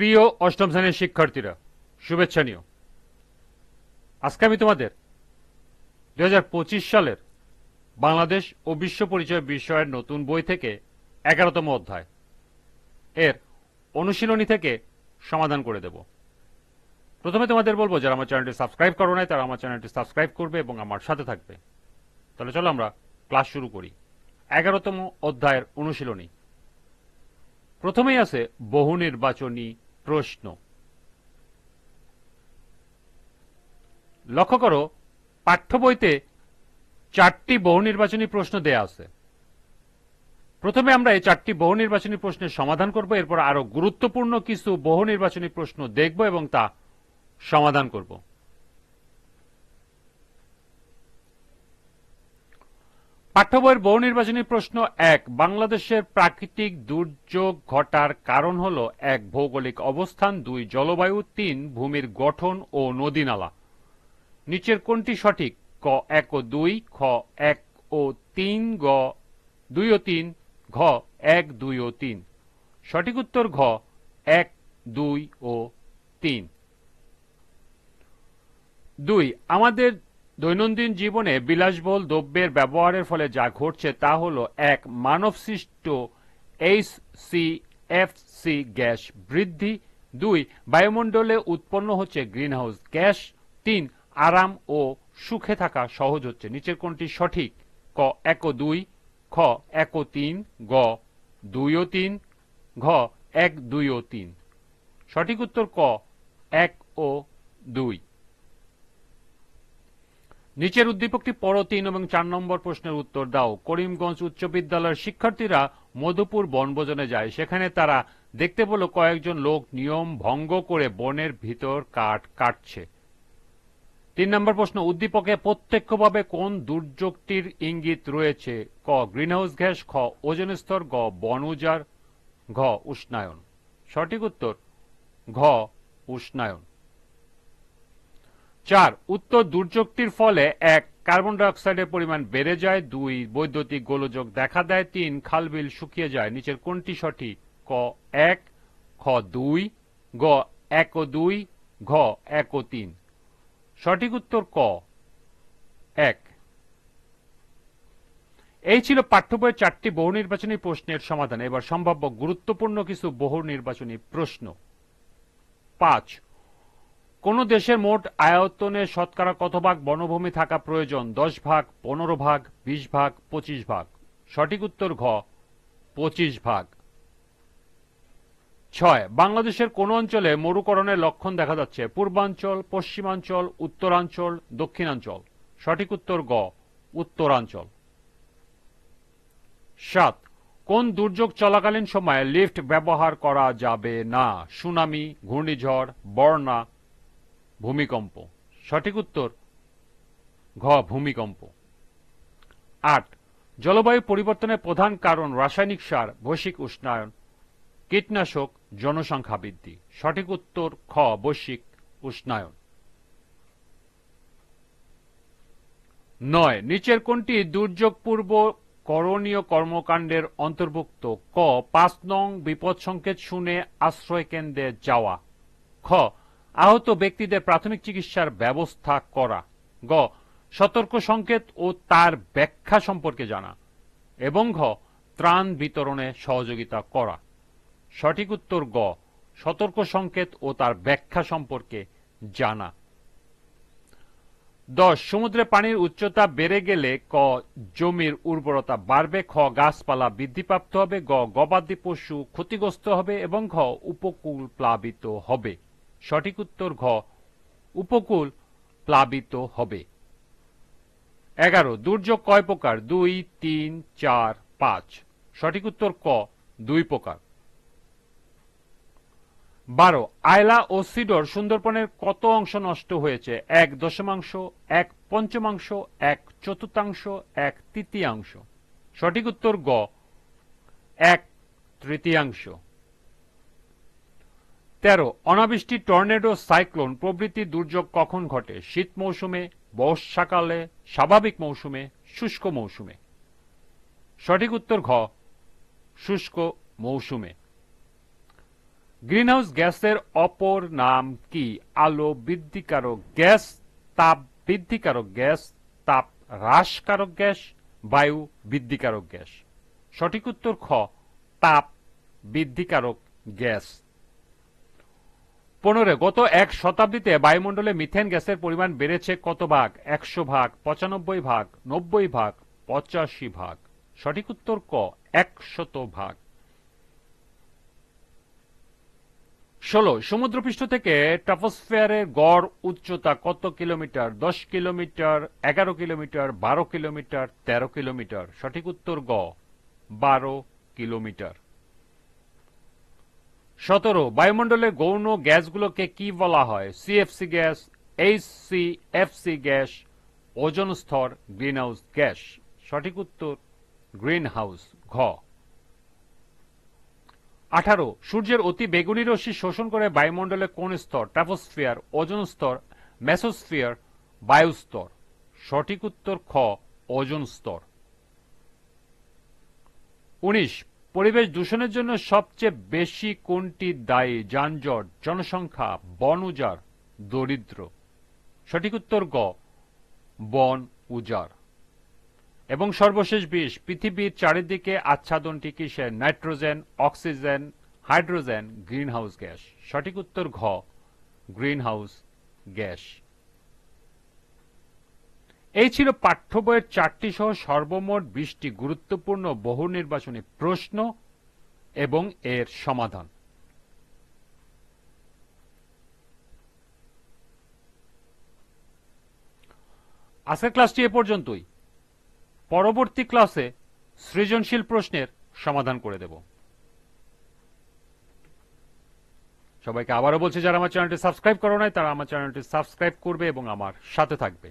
প্রিয় অষ্টম শ্রেণির শিক্ষার্থীরা, শুভেচ্ছা নিও। আজকে আমি তোমাদের দু হাজার পঁচিশ সালের বাংলাদেশ ও বিশ্ব পরিচয় বিষয়ের নতুন বই থেকে এগারোতম অধ্যায় এর অনুশীলনী থেকে সমাধান করে দেব। প্রথমে তোমাদের বলব, যারা আমার চ্যানেলটি সাবস্ক্রাইব করো নাই, তারা আমার চ্যানেলটি সাবস্ক্রাইব করবে এবং আমার সাথে থাকবে। তাহলে চলো আমরা ক্লাস শুরু করি। এগারোতম অধ্যায়ের অনুশীলনী। প্রথমেই আছে বহু নির্বাচনী প্রশ্ন। লক্ষ্য করো, পাঠ্য বইতে চারটি বহু নির্বাচনী প্রশ্ন দেয়া আছে। প্রথমে আমরা এই চারটি বহু নির্বাচনী প্রশ্নের সমাধান করব, এরপর আরও গুরুত্বপূর্ণ কিছু বহু নির্বাচনী প্রশ্ন দেখব এবং তা সমাধান করব। পাঠ্য বইয়ের বহু নির্বাচনী প্রশ্ন এক, বাংলাদেশের প্রাকৃতিক দুর্যোগ ঘটার কারণ হল এক, ভৌগোলিক অবস্থান, দুই, জলবায়ু, তিন, ভূমির গঠন ও নদী নালা নিচের কোনটি সঠিক? ক, এক ও দুই, খ, এক ও তিন, গ, দুই ও তিন, ঘ, এক, দুই ও তিন। সঠিক উত্তর ঘ, এক, দুই ও তিন। দুই, আমাদের দৈনন্দিন জীবনে বিলাসবহুল দ্রব্যের ব্যবহারের ফলে যা ঘটছে তা হল, এক, মানবসৃষ্ট H C F C gas বৃদ্ধি, দুই, বায়ুমণ্ডলে উৎপন্ন হচ্ছে গ্রিনহাউস গ্যাস, তিন, আরাম ও সুখে থাকা সহজ হচ্ছে। নিচের কোনটি সঠিক? ক, এক দুই, খ, এক তিন, গ, দুই ও তিন, ঘ, এক, দুই ও তিন। সঠিক উত্তর ক, এক ও দুই। নিচের উদ্দীপকটি পড়ো তিন এবং চার নম্বর প্রশ্নের উত্তর দাও। করিমগঞ্জ উচ্চ বিদ্যালয়ের শিক্ষার্থীরা মধুপুর বনভোজনে যায়। সেখানে তারা দেখতে পেল কয়েকজন লোক নিয়ম ভঙ্গ করে বনের ভিতর কাঠ কাটছে। তিন নম্বর প্রশ্ন, উদ্দীপকে প্রত্যক্ষভাবে কোন দুর্যোগটির ইঙ্গিত রয়েছে? ক, গ্রিনহাউস গ্যাস, খ ওজন স্তর, গ বন উজাড় ঘ, উষ্ণায়ন। সঠিক উত্তর, ঘ, উষ্ণায়ন। চার, উত্তর দুর্যোগটির ফলে এক, কার্বন ডাইঅক্সাইডের পরিমাণ বেড়ে যায়। দুই, বৈদ্যুতিক গোলযোগ দেখা দেয়। তিন খালবিল শুকিয়ে যায়। নিচের কোনটি সঠিক? ক, এক, খ, দুই, গ, এক ও দুই, ঘ, এক ও তিন। সঠিক উত্তর ক, এক। এই ছিল পাঠ্য বইয়ের চারটি বহু নির্বাচনী প্রশ্নের সমাধান। এবার সম্ভাব্য গুরুত্বপূর্ণ কিছু বহু নির্বাচনী প্রশ্ন। পাঁচ কোন দেশের মোট আয়তনের শতকরা কত ভাগ বনভূমি থাকা প্রয়োজন? দশ ভাগ, পনেরো ভাগ, বিশ ভাগ, পঁচিশ ভাগ। সঠিক উত্তর ঘ, পঁচিশ ভাগ। ছয়, বাংলাদেশের কোন অঞ্চলে মরুকরণের লক্ষণ দেখা যাচ্ছে? পূর্বাঞ্চল, পশ্চিমাঞ্চল, উত্তরাঞ্চল, দক্ষিণাঞ্চল। সঠিক উত্তর গ, উত্তরাঞ্চল। সাত, কোন দুর্যোগ চলাকালীন সময়ে লিফট ব্যবহার করা যাবে না? সুনামি, ঘূর্ণিঝড় বর্ণা ভূমিকম্প। সঠিক উত্তর, ঘ, ভূমিকম্প। আট, জলবায়ু পরিবর্তনের প্রধান কারণ রাসায়নিক সার, বৈশ্বিক উষ্ণায়ন, কীটনাশক জনসংখ্যা বৃদ্ধি। সঠিক উত্তর, খ, বৈশ্বিক উষ্ণায়ন। নয়, নিচের কোনটি দুর্যোগপূর্ব করণীয় কর্মকাণ্ডের অন্তর্ভুক্ত? ক, পাঁচ নং বিপদ সংকেত শুনে আশ্রয় কেন্দ্রে যাওয়া। খ আহত ব্যক্তিদের প্রাথমিক চিকিৎসার ব্যবস্থা করা। গ, সতর্ক সংকেত ও তার ব্যাখ্যা সম্পর্কে জানা। এবং ঘ, ত্রাণ বিতরণে সহযোগিতা করা। সঠিক উত্তর গ, সতর্ক সংকেত ও তার ব্যাখ্যা সম্পর্কে জানা। দশ সমুদ্রে পানির উচ্চতা বেড়ে গেলে ক, জমির উর্বরতা বাড়বে, খ, গাছপালা বৃদ্ধিপ্রাপ্ত হবে, গ, গবাদি পশু ক্ষতিগ্রস্ত হবে এবং ঘ, উপকূল প্লাবিত হবে। সঠিক উত্তর ঘ, উপকূল প্লাবিত হবে। এগারো, দুর্যোগ কয় প্রকার? দুই, তিন, চার, পাঁচ। সঠিক উত্তর ক, দুই প্রকার। বারো, আয়লা ও সিডর সুন্দরবনের কত অংশ নষ্ট হয়েছে? এক দশমাংশ, এক পঞ্চমাংশ, এক চতুর্থাংশ, এক তৃতীয়াংশ। সঠিক উত্তর গ, এক তৃতীয়াংশ। তেরো, অনাবৃষ্টি, টর্নেডো, সাইক্লোন, প্রভৃতি দুর্যোগ কখন ঘটে? শীত মৌসুমে, বর্ষাকালে, স্বাভাবিক মৌসুমে, শুষ্ক মৌসুমে? সঠিক উত্তর ঘ, শুষ্ক মৌসুমে। গ্রিনহাউস গ্যাসের অপর নাম কি? আলো বৃদ্ধিকারক গ্যাস, তাপ বৃদ্ধিকারক গ্যাস, তাপ হ্রাসকারক গ্যাস, বায়ু বৃদ্ধিকারক গ্যাস। সঠিক উত্তর খ, তাপ বৃদ্ধিকারক গ্যাস। পনেরো গত এক শতাব্দীতে বায়ুমণ্ডলে মিথেন গ্যাসের পরিমাণ বেড়েছে কত ভাগ? একশো ভাগ, পঁচানব্বই ভাগ, নব্বই ভাগ, পঁচাশি ভাগ। সঠিক উত্তর ক, একশত ভাগ। ষোলো, সমুদ্রপৃষ্ঠ থেকে ট্রাফোস্ফিয়ারের গড় উচ্চতা কত কিলোমিটার? দশ কিলোমিটার, এগারো কিলোমিটার, বারো কিলোমিটার, তেরো কিলোমিটার। সঠিক উত্তর গ, বারো কিলোমিটার। সতেরো বায়ুমণ্ডলের গৌণ গ্যাসগুলোকে কি বলা হয়? CFC gas H C FC gas, ozone স্তর, গ্রিনহাউস গ্যাস। সঠিক উত্তর গ্রিন হাউস ঘ। আঠারো, সূর্যের অতি বেগুনি রশ্মি শোষণ করে বায়ুমণ্ডলে কোন স্তর? ট্রাফোস্ফিয়ার ওজন স্তর মেসোস্ফিয়ার বায়ুস্তর। সঠিক উত্তর, খ, ওজন স্তর। উনিশ পরিবেশ দূষণের জন্য সবচেয়ে বেশি কোনটি দায়ী? যানজট, জনসংখ্যা, বন উজাড়, দরিদ্র। সঠিক উত্তর গ, বন উজাড়। এবং সর্বশেষ বিষ পৃথিবীর চারিদিকে আচ্ছাদনটি কিসের? Nitrogen, oxygen, hydrogen, greenhouse gas. সঠিক উত্তর ঘ, গ্রিনহাউস গ্যাস। এই ছিল পাঠ্য বইয়ের চারটি সহ সর্বমোট বিশটি গুরুত্বপূর্ণ বহু নির্বাচনী প্রশ্ন এবং এর সমাধান। আজকের ক্লাসটি এ পর্যন্তই। পরবর্তী ক্লাসে সৃজনশীল প্রশ্নের সমাধান করে দেব। সবাইকে আবারও বলছি, যারা আমার চ্যানেলটি সাবস্ক্রাইব করো নাই, তারা আমার চ্যানেলটি সাবস্ক্রাইব করবে এবং আমার সাথে থাকবে।